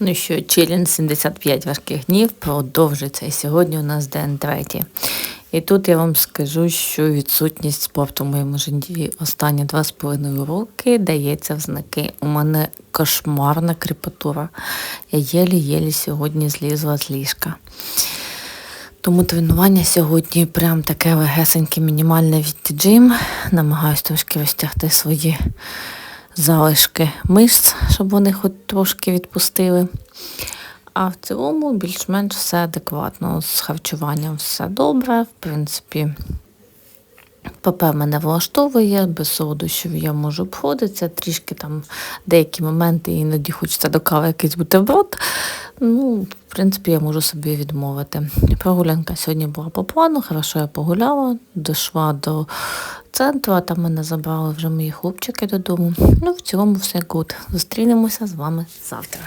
Ну що, челендж 75 важких днів продовжується. І сьогодні у нас день третій. І тут я вам скажу, що відсутність спорту в моєму житті останні два з половиною роки дається в знаки. У мене кошмарна кріпатура. Я єлі-єлі сьогодні злізла з ліжка. Тому тренування сьогодні прям таке легесеньке, мінімальне від джим. Намагаюсь трошки розтягти свої залишки мишць, щоб вони хоч трошки відпустили. А в цілому більш-менш все адекватно. З харчуванням все добре. В принципі, ПП мене влаштовує, без солодощів я можу обходитися, трішки там деякі моменти іноді хочеться до кави якийсь бутерброд. Ну, в принципі, я можу собі відмовити. Прогулянка сьогодні була по плану, хорошо я погуляла, дійшла до центру, а там мене забрали вже мої хлопчики додому. Ну, в цілому все гуд. Зустрінемося з вами завтра.